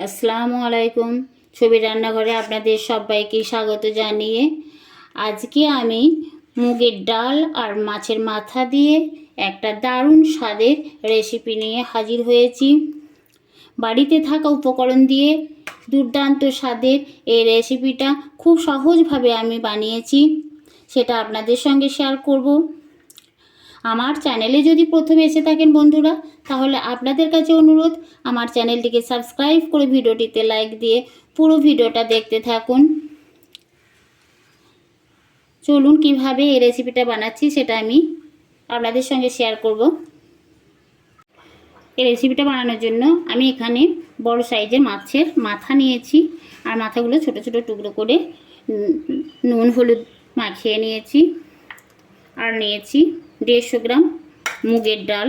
আসসালামু আলাইকুম। ছবি রান্নাঘরে আপনাদের সবাইকে স্বাগত জানিয়ে আজকে আমি মুগের ডাল আর মাছের মাথা দিয়ে একটা দারুণ স্বাদের রেসিপি নিয়ে হাজির হয়েছি। বাড়িতে থাকা উপকরণ দিয়ে দুর্দান্ত স্বাদের এই রেসিপিটা খুব সহজভাবে আমি বানিয়েছি। সেটা আপনাদের সঙ্গে শেয়ার করব। আমার চ্যানেলে যদি প্রথমে এসে থাকেন বন্ধুরা, তাহলে আপনাদের কাছে অনুরোধ, আমার চ্যানেলটিকে সাবস্ক্রাইব করে ভিডিওটিতে লাইক দিয়ে পুরো ভিডিওটা দেখতে থাকুন। চলুন কীভাবে এই রেসিপিটা বানাচ্ছি সেটা আমি আপনাদের সঙ্গে শেয়ার করব। এই রেসিপিটা বানানোর জন্য আমি এখানে বড় সাইজের মাছের মাথা নিয়েছি, আর মাথাগুলো ছোট ছোট টুকরো করে নুন, হলুদ মাখিয়ে নিয়েছি, আর নিয়েছি দেড়শো গ্রাম মুগের ডাল।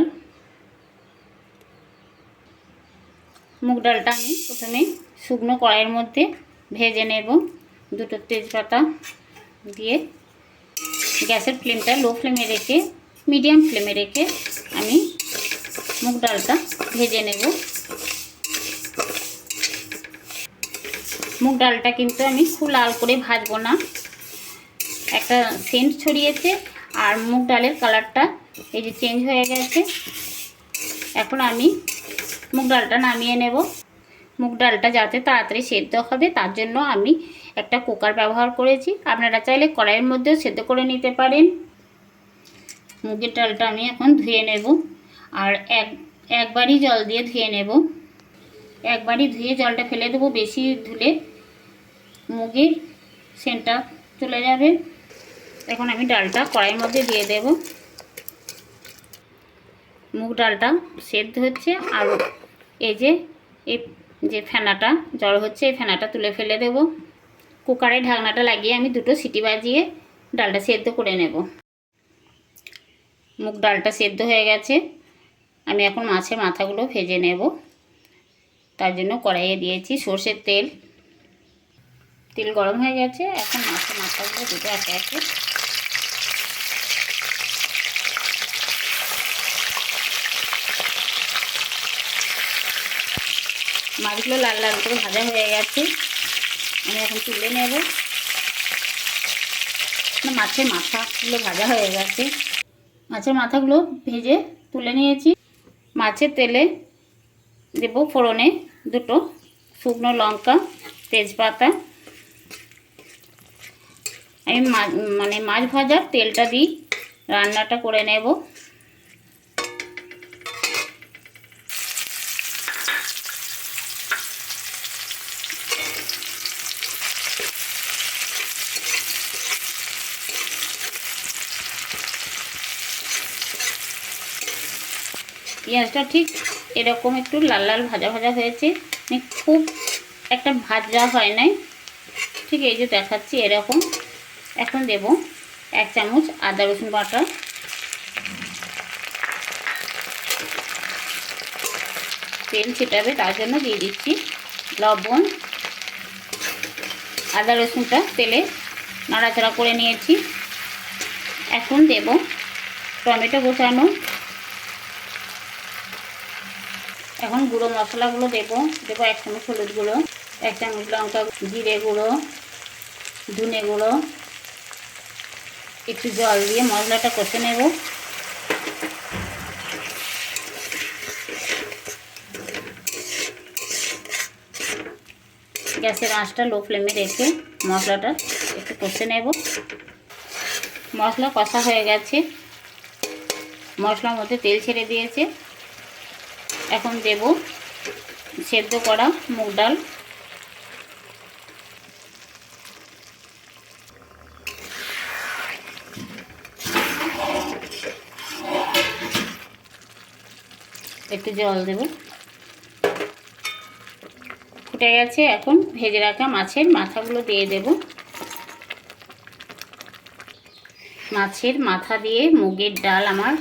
মুগ ডালটা আমি প্রথমে শুকনো কড়াইয়ের মধ্যে ভেজে নেব। দুটো তেজপাতা দিয়ে গ্যাসের ফ্লেমটা লো ফ্লেমে রেখে, মিডিয়াম ফ্লেমে রেখে আমি মুগ ডালটা ভেজে নেব। মুগ ডালটা কিন্তু আমি খুব লাল করে ভাজবো না। একটা সেন্ট ছড়িয়েছে। আর মুগ ডালের কালারটা এই যে চেঞ্জ হয়ে গেছে। এখন আমি মুগ ডালটা নামিয়ে নেব। মুগ ডালটা যাতে তাড়াতাড়ি সেদ্ধ হবে, তার জন্য আমি একটা কুকার ব্যবহার করেছি। আপনারা চাইলে কড়াইয়ের মধ্যেও সেদ্ধ করে নিতে পারেন। মুগের ডালটা আমি এখন ধুয়ে নেব আর এক, একবারই জল দিয়ে ধুয়ে নেব। একবারই ধুয়ে জলটা ফেলে দেবো, বেশি ধুলে মুগের সেন্টটা চলে যাবে। এখন আমি ডালটা কড়াইয়ের মধ্যে দিয়ে দেব। মুগ ডালটা সেদ্ধ হচ্ছে আর এই যে এই যে ফেনাটা জল হচ্ছে, এই ফেনাটা তুলে ফেলে দেব। কুকারে ঢাকনাটা লাগিয়ে আমি দুটো সিটি বাজিয়ে ডালটা সেদ্ধ করে নেব। মুগ ডালটা সেদ্ধ হয়ে গেছে। আমি এখন মাছের মাথাগুলো ভেজে নেব। তার জন্য কড়াইয়ে দিয়েছি সর্ষের তেল। তেল গরম হয়ে গেছে। এখন মাছের মাথাগুলো দুটো একে একে মাছগুলো লাল লাল করে ভাজা হয়ে গেছে। আমি এখন তুলে নেব। মাছের মাথাগুলো ভাজা হয়ে গেছে। মাছের মাথাগুলো ভেজে তুলে নিয়েছি। মাছের তেলে দেব ফোড়নে দুটো শুকনো লঙ্কা, তেজপাতা। আমি মানে মাছ ভাজার তেলটা দিই। রান্নাটা করে নেব। পেঁয়াজটা ঠিক এরকম একটু লাল লাল ভাজা ভাজা হয়েছে। মানে খুব একটা ভাজা হয় নাই। ঠিক এই যে দেখাচ্ছি এরকম। এখন দেব এক চামচ আদা রসুন বাটা। তেল ছিটাবে, তার জন্য দিয়ে দিচ্ছি লবণ। আদা রসুনটা তেলে নাড়াচাড়া করে নিয়েছি। এখন দেব টমেটো গোছানো এখন গুঁড়ো মশলাগুলো দেবো। দেবো এক চামচ হলুদ গুঁড়ো, এক চামচ লঙ্কা জিরে গুঁড়ো, ধনে গুঁড়ো। একটু জল দিয়ে মশলাটা কষে নেব। গ্যাসের আঁচটা লো ফ্লেমে রেখে মশলাটা একটু কষে নেব। মশলা কষা হয়ে গেছে। মশলার মধ্যে তেল ছেড়ে দিয়েছে। এখন দেব সেদ্ধ করা মুগ ডাল। একটু জল দেব। ফুটে গেছে, এখন ভেজে রাখা মাছের মাথাগুলো দিয়ে দেব। মাছের মাথা দিয়ে মুগের ডাল আমার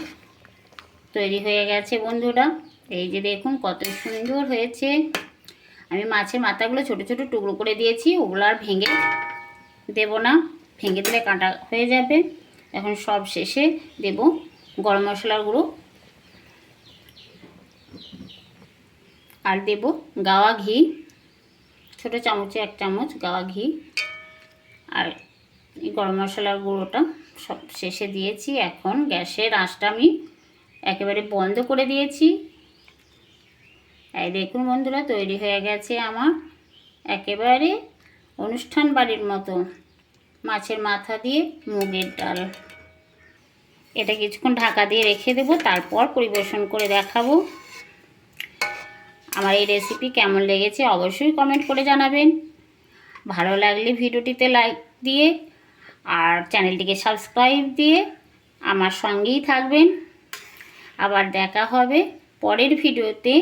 তৈরি হয়ে গেছে বন্ধুরা। এই যে দেখুন কত সুন্দর হয়েছে। আমি মাছের মাথাগুলো ছোট ছোট টুকরো করে দিয়েছি, ওগুলো আর ভেঙে দেব না। ভেঙে দিলে কাঁটা হয়ে যাবে। এখন সব শেষে দেব গরম মশলার গুঁড়ো। আর দেব গাওয়া ঘি, ছোটো চামচে এক চামচ গাওয়া ঘি। আর গরম মশলার গুঁড়োটা সব শেষে দিয়েছি। এখন গ্যাসের আঁচটা আমি একেবারে বন্ধ করে দিয়েছি। এই দেখুন বন্ধুরা, তৈরি হয়ে গেছে আমার একেবারে অনুষ্ঠান বাড়ির মতো মাছের মাথা দিয়ে মুগের ডাল। এটা কিছুক্ষণ ঢাকা দিয়ে রেখে দেবো, তারপর পরিবেশন করে দেখাবো। আমার এই রেসিপি কেমন লেগেছে অবশ্যই কমেন্ট করে জানাবেন। ভালো লাগলে ভিডিওটিতে লাইক দিয়ে আর চ্যানেলটিকে সাবস্ক্রাইব দিয়ে আমার সঙ্গেই থাকবেন। আবার দেখা হবে পরের ভিডিওতে।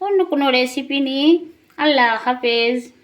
অন্য কোনো রেসিপি নিয়ে। আল্লাহ হাফেজ।